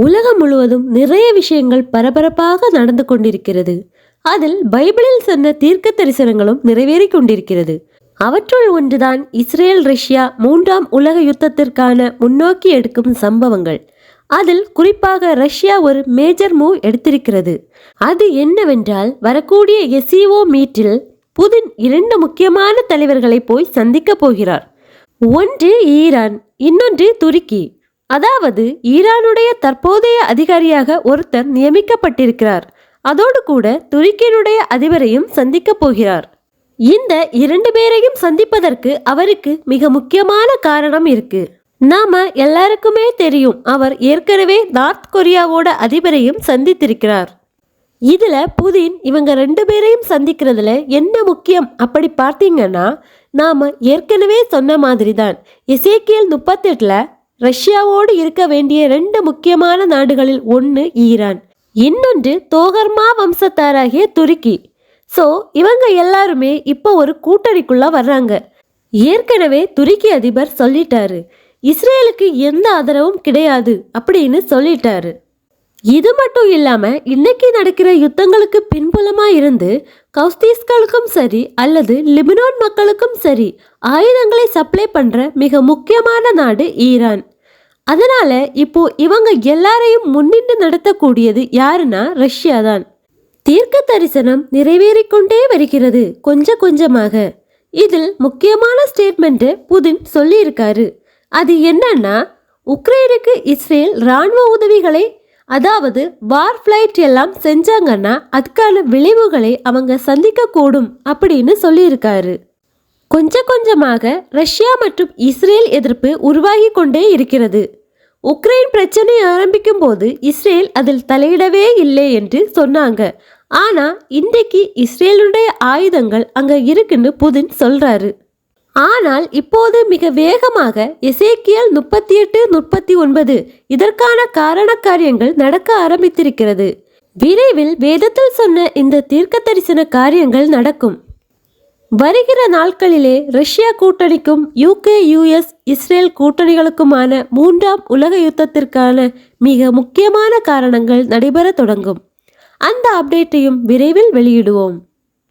உலகம் முழுவதும் நிறைய விஷயங்கள் பரபரப்பாக நடந்து கொண்டிருக்கிறது. அதில் பைபிளில் சொன்ன தீர்க்க தரிசனங்களும் நிறைவேறிக் கொண்டிருக்கிறது. அவற்றுள் ஒன்றுதான் இஸ்ரேல் ரஷ்யா மூன்றாம் உலக யுத்தத்திற்கான முன்னோக்கி எடுக்கும் சம்பவங்கள். அதில் குறிப்பாக ரஷ்யா ஒரு மேஜர் மூவ் எடுத்திருக்கிறது. அது என்னவென்றால் வரக்கூடிய எஸ்இஓ மீட்டில் புதின் இரண்டு முக்கியமான தலைவர்களை போய் சந்திக்கப் போகிறார். ஒன்று ஈரான் இன்னொன்று துருக்கி. அதாவது ஈரானுடைய தற்போதைய அதிகாரியாக ஒருத்தர் நியமிக்கப்பட்டிருக்கிறார். அதோடு கூட துருக்கியினுடைய அதிபரையும் சந்திக்கப் போகிறார். இந்த இரண்டு பேரையும் சந்திப்பதற்கு அவருக்கு மிக முக்கியமான காரணம் இருக்கு. நாம எல்லாருக்குமே தெரியும் அவர் ஏற்கனவே நார்த் கொரியாவோட அதிபரையும் சந்தித்திருக்கிறார். இதுல புதின் இவங்க ரெண்டு பேரையும் சந்திக்கிறதுல என்ன முக்கியம் அப்படி பார்த்தீங்கன்னா நாம ஏற்கனவே சொன்ன மாதிரி தான் எசேக்கியல் முப்பத்தெட்டுல ரஷ்யாவோடு இருக்க வேண்டிய ரெண்டு முக்கியமான நாடுகளில் ஒன்று ஈரான். இன்னொன்று தோகர்மா வம்சத்தாராகிய துருக்கி. ஸோ இவங்க எல்லாருமே இப்போ ஒரு கூட்டணிக்குள்ளே வர்றாங்க. ஏற்கனவே துருக்கி அதிபர் சொல்லிட்டாரு இஸ்ரேலுக்கு எந்த ஆதரவும் கிடையாது அப்படின்னு சொல்லிட்டாரு. இது மட்டும் இல்லாம இன்னைக்கு நடக்கிற யுத்தங்களுக்கு பின்புலமா இருந்து கௌஸ்தீஸ்களுக்கும் சரி அல்லது லிபனான் மக்களுக்கும் சரி ஆயுதங்களை சப்ளை பண்ற மிக முக்கியமான நாடு ஈரான். அதனால இப்போ இவங்க எல்லாரையும் முன்னின்று நடத்தக்கூடியது யாருன்னா ரஷ்யா தான். தீர்க்க தரிசனம் நிறைவேறிக்கொண்டே வருகிறது கொஞ்சம் கொஞ்சமாக. இதில் முக்கியமான ஸ்டேட்மெண்ட்டு புதின் சொல்லியிருக்காரு. அது என்னன்னா உக்ரைனுக்கு இஸ்ரேல் ராணுவ உதவிகளை அதாவது வார் ஃப்ளைட் எல்லாம் செஞ்சாங்கன்னா அதுக்கான விளைவுகளை அவங்க சந்திக்கக்கூடும் அப்படின்னு சொல்லியிருக்காரு. கொஞ்சம் கொஞ்சமாக ரஷ்யா மற்றும் இஸ்ரேல் எதிர்ப்பு உருவாகி கொண்டே இருக்கிறது. உக்ரைன் பிரச்சனை ஆரம்பிக்கும் போது இஸ்ரேல் அதில் தலையிடவே இல்லை என்று சொன்னாங்க. ஆனா இன்றைக்கு இஸ்ரேலுடைய ஆயுதங்கள் அங்க இருக்குன்னு புதின் சொல்றாரு. ஆனால் இப்போது மிக வேகமாக எசேக்கியல் முப்பத்தி எட்டு முப்பத்தி ஒன்பது இதற்கான காரண காரியங்கள் நடக்க ஆரம்பித்திருக்கிறது. விரைவில் வேதத்தில் சொன்ன இந்த தீர்க்க தரிசன காரியங்கள் நடக்கும். வருகிற நாட்களிலே ரஷ்யா கூட்டணிக்கும் யூகே யுஎஸ் இஸ்ரேல் கூட்டணிகளுக்குமான மூன்றாம் உலக யுத்தத்திற்கான மிக முக்கியமான காரணங்கள் நடைபெற தொடங்கும். அந்த அப்டேட்டையும் விரைவில் வெளியிடுவோம்.